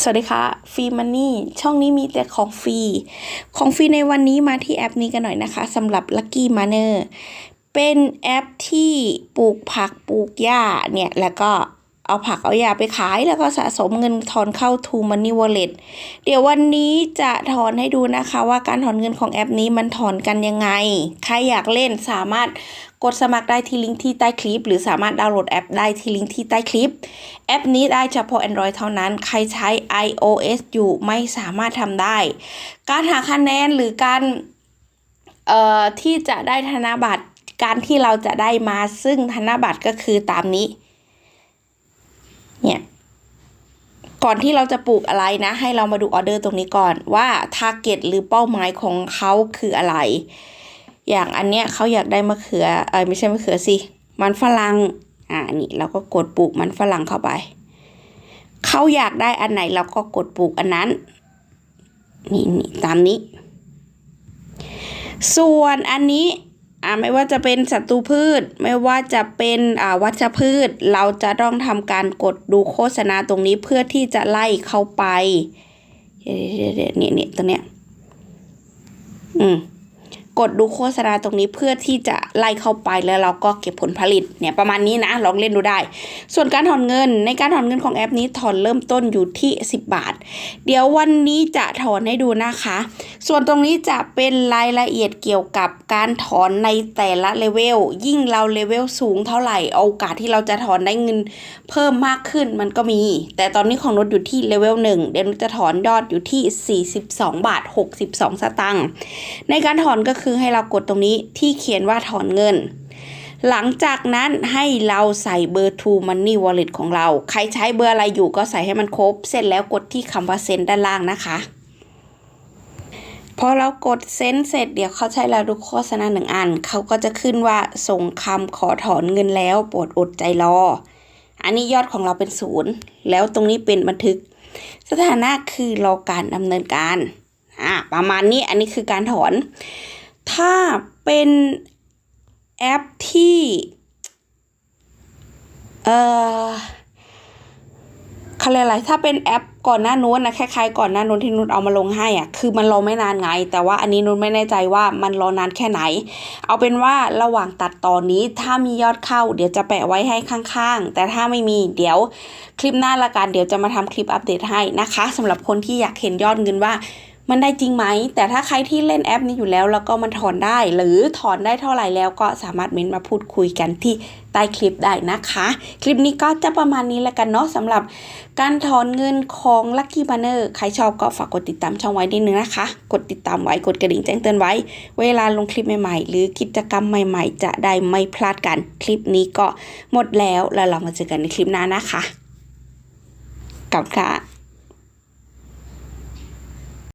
สวัสดีค่ะฟรีมันนี่ช่องนี้มีแต่ของฟรี ของฟรีในวันนี้มาที่แอปนี้กันหน่อยนะคะสำหรับ Lucky Manner เป็นแอปที่ปลูกผักปลูกหญ้าเนี่ย แล้วก็เอาผักเอาหญ้าไปขายแล้วก็สะสมเงินถอนเข้า To Money Wallet เดี๋ยววันนี้จะถอนให้ดูนะคะว่าการถอนเงินของแอปนี้มันถอนกันยังไง ใครอยากเล่นสามารถ กดสมัครได้ที่ลิงก์ที่ใต้คลิป หรือสามารถดาวน์โหลดแอปได้ที่ลิงก์ที่ใต้คลิป แอปนี้ได้เฉพาะ Android เท่านั้น ใครใช้ iOS อยู่ไม่สามารถทำได้ การหาคะแนนหรือการเอ่อที่จะได้ธนบัตรการที่เราจะได้มาซึ่งธนบัตรก็คือตามนี้ เนี่ย ก่อนที่เราจะปลูกอะไรนะ ให้เรามาดูออเดอร์ตรงนี้ก่อนว่าทาร์เก็ตหรือเป้าหมายของเขาคืออะไร อย่างอันเนี้ยเขาอยากได้มะเขือเออไม่ใช่มะเขือสิมันฝรั่งอ่านี่เราก็กดปลูกมันฝรั่งเข้าไปเขาอยากได้อันไหนเราก็กดปลูกอันนั้นนี่นี่ตามนี้ ส่วนอันนี้อ่าไม่ว่าจะเป็นศัตรูพืช ไม่ว่าจะเป็นอ่าวัชพืช เราจะต้องทำการกดดูโฆษณาตรงนี้เพื่อที่จะไล่เข้าไปเดี๋ยวเดี๋ยวเนี่ยเนี่ยตัวเนี้ยอืม กดดูโฆษณาตรงนี้เพื่อที่จะไล่เข้าไปแล้วเราก็เก็บผลผลิตเนี่ยประมาณนี้นะลองเล่นดูได้ ส่วนการถอนเงินในการถอนเงินของแอปนี้ถอนเริ่มต้นอยู่ที่ 10 บาท เดี๋ยววันนี้จะถอนให้ดูนะคะ ส่วนตรงนี้จะเป็นรายละเอียดเกี่ยวกับการถอนในแต่ละเลเวล ยิ่งเราเลเวลสูงเท่าไหร่ โอกาสที่เราจะถอนได้เงินเพิ่มมากขึ้นมันก็มี แต่ตอนนี้ของนุชอยู่ที่เลเวล1เดี๋ยวนุชจะถอนยอดอยู่ที่ 42 บาท 62 สตางค์ ในการถอนก็คือให้เรากดตรงนี้ที่เขียนว่าถอนเงินหลังจากนั้นให้เราใส่เบอร์ True Money Wallet ของเรา ใครใช้เบอร์อะไรอยู่ก็ใส่ให้มันครบ เสร็จแล้วกดที่คำว่าเซ็นด้านล่างนะคะ พอเรากดเซ็นเสร็จเดี๋ยวเขาใช้เราดูโฆษณาหนึ่งอัน เขาก็จะขึ้นว่าส่งคำขอถอนเงินแล้วโปรดอดใจรอ อันนี้ยอดของเราเป็นศูนย์แล้วตรงนี้เป็นบันทึก สถานะคือรอการดำเนินการอ่าประมาณนี้อันนี้คือการถอน ถ้าเป็นแอปที่เอ่อ เขาเรียกอะไรถ้าเป็นแอปก่อนหน้านู้นนะคล้ายๆก่อนหน้านู้นที่นุชเอามาลงให้อะคือมันรอไม่นานไง แต่ว่าอันนี้นุชไม่แน่ใจว่ามันรอนานแค่ไหน เอาเป็นว่าระหว่างตัดตอนนี้ถ้ามียอดเข้า เดี๋ยวจะแปะไว้ให้ข้างๆ แต่ถ้าไม่มีเดี๋ยวคลิปหน้าละกันเดี๋ยวจะมาทำคลิปอัปเดตให้นะคะสำหรับคนที่อยากเห็นยอดเงินว่า มันได้จริงไหม แต่ถ้าใครที่เล่นแอปนี้อยู่แล้ว แล้วก็มันถอนได้ หรือถอนได้เท่าไหร่แล้วก็สามารถเม้นมาพูดคุยกันที่ใต้คลิปได้นะคะ คลิปนี้ก็จะประมาณนี้แล้วกันเนาะสำหรับการถอนเงินของ Lucky Banner ใครชอบก็ฝากกดติดตามช่องไว้นิดนึงนะคะ กดติดตามไว้กดกระดิ่งแจ้งเตือนไว้ เวลาลงคลิปใหม่ๆ หรือกิจกรรมใหม่ๆ จะได้ไม่พลาดกัน คลิปนี้ก็หมดแล้วแล้วเรามาเจอกันในคลิปหน้านะคะกับค่ะ